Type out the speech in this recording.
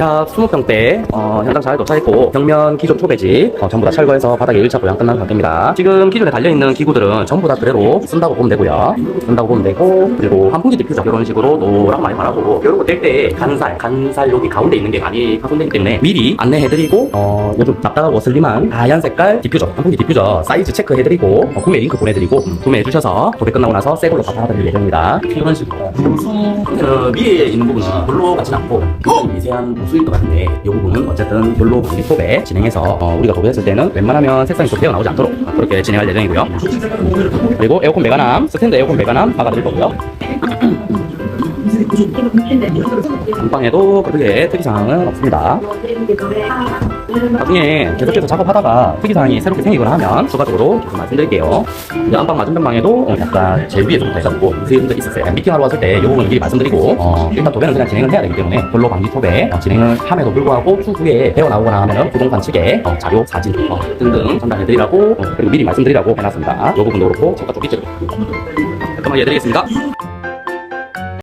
약 20평대 어, 현장 잘 도착했고 벽면 기존 초배지 어, 전부 다 철거해서 바닥에 1차 보양 끝난 상태입니다. 지금 기존에 달려있는 기구들은 전부 다 그대로 쓴다고 보면 되고요. 쓴다고 보면 되고 그리고 환풍기 디퓨저 이런 식으로 노랗게 많이 말하고 이런 거될때 간살, 간살 여기 가운데 있는 게 많이 파손되기 때문에 미리 안내해드리고 어, 요즘 답답하고 슬림한 하얀 색깔 디퓨저, 환풍기 디퓨저 사이즈 체크해드리고 어, 구매 링크 보내드리고 음, 구매해주셔서 도배 끝나고 나서 새 걸로 바꿔드릴 예정입니다. 이런 식으로 그 위에 있는 부분은 별로 같진 않고 굉장히 미세한 보수일 것 같은데 이 부분은 어쨌든 별로 분리 톱에 진행해서 어, 우리가 도배했을 때는 웬만하면 색상이 좀 튀어나오지 않도록 어, 그렇게 진행할 예정이고요. 그리고 에어컨 메가남 스탠드 에어컨 메가남 막아드릴 거고요. 안방에도 크게 특이사항은 없습니다. 나중에 계속해서 작업하다가 특이사항이 새롭게 생기거나 하면 추가적으로 계속 말씀드릴게요. 이제 안방 맞은편 방에도 어, 약간 제일 위에 좀 해가지고 무수분도 있었어요. 미팅하러 왔을 때 이 부분은 미리 말씀드리고 어, 일단 도배는 그냥 진행을 해야 되기 때문에 별로 방지 톱에 어, 진행을 함에도 불구하고 추후에 배어 나오거나 하면 부동산 측에 어, 자료, 사진 어, 등등 전달해드리라고 어, 그리고 미리 말씀드리라고 해놨습니다. 이 부분도 그렇고 제가 좀 밑으로 깔끔하게 해드리겠습니다.